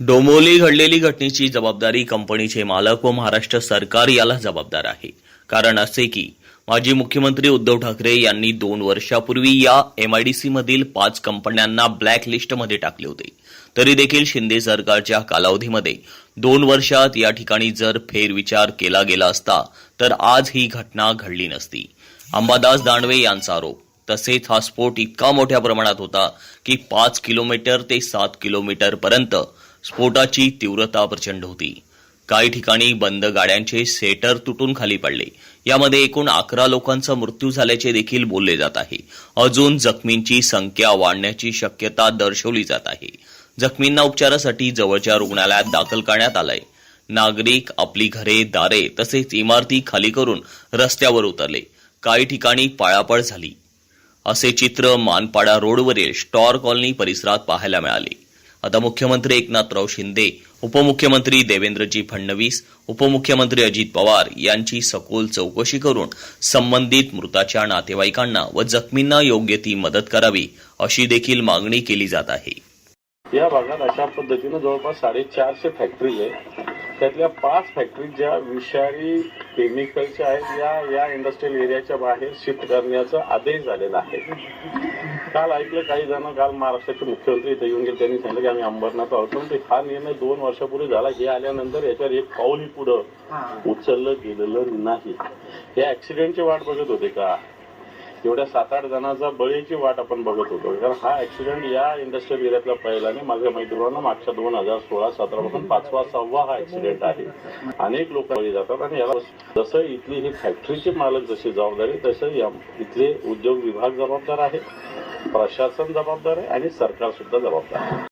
डोमोली घडलेली घटनेची जबाबदारी कंपनीचे मालक व महाराष्ट्र सरकार याला जबाबदार आहे. कारण असे की माजी मुख्यमंत्री उद्धव ठाकरे यांनी दोन वर्षापूर्वी या एमआयडीसी मधील पाच कंपन्यांना ब्लॅक लिस्टमध्ये टाकले होते. तरी देखील शिंदे सरकारच्या कालावधीमध्ये दोन वर्षात या ठिकाणी जर फेरविचार केला गेला असता तर आज ही घटना घडली नसती. अंबादास दानवे यांचा आरोप. तसेच हा स्फोट इतका मोठ्या प्रमाणात होता की पाच किलोमीटर ते सात किलोमीटर पर्यंत स्फोटाची तीव्रता प्रचंड होती. काही ठिकाणी बंद गाड्यांचे सेटर तुटून खाली पडले. यामध्ये एकूण अकरा लोकांचा मृत्यू झाल्याचे देखील बोलले जात आहे. अजून जखमींची संख्या वाढण्याची शक्यता दर्शवली जात आहे. जखमींना उपचारासाठी जवळच्या रुग्णालयात दाखल करण्यात आलंय. नागरिक आपली घरे दारे तसेच इमारती खाली करून रस्त्यावर उतरले. काही ठिकाणी पाळापळ झाली. असे चित्र मानपाडा रोडवरील स्टॉर कॉलनी परिसरात पाहायला मिळाले. आता मुख्यमंत्री एकनाथराव शिंदे उपमुख्यमंत्री देवेंद्रजी फडणवीस उपमुख्यमंत्री अजित पवार यांची सखोल चौकशी करून संबंधित मृताच्या नातेवाईकांना व जखमींना योग्य ती मदत करावी अशी देखील मागणी केली जात आहे. या भागात अशा पद्धतीनं जवळपास साडेचारशे फॅक्टरी आहे. त्यातल्या पाच फॅक्टरी ज्या विषारी केमिकलच्या आहेत या या इंडस्ट्रियल एरियाच्या बाहेर शिफ्ट करण्याचा आदेश झालेला आहे. काल ऐकलं काही जण काल महाराष्ट्राचे मुख्यमंत्री इथे येऊन गेले त्यांनी सांगितलं की आम्ही अंबरनाथ आहोत. परंतु हा निर्णय दोन वर्षापूर्वी झाला. हे आल्यानंतर याच्यावर एक पाऊलही पुढं उचललं गेलेलं नाही. या ऍक्सिडेंटची वाट बघत होते का? एवढ्या सात आठ जणांचा बळीची वाट आपण बघत होतो. कारण हा ऍक्सिडेंट या इंडस्ट्रियल एरियातला पहिला आणि माझ्या मैत्रिणांना मागच्या दोन हजार सोळा सतरा पासून पाचवा सहावा हा ऍक्सिडेंट आहे. अनेक लोक बळी जातात आणि याला जसं इथली ही फॅक्टरीची मालक जशी जबाबदारी तसं या इथले उद्योग विभाग जबाबदार आहे प्रशासन जबाबदार आहे आणि सरकार सुद्धा जबाबदार आहे.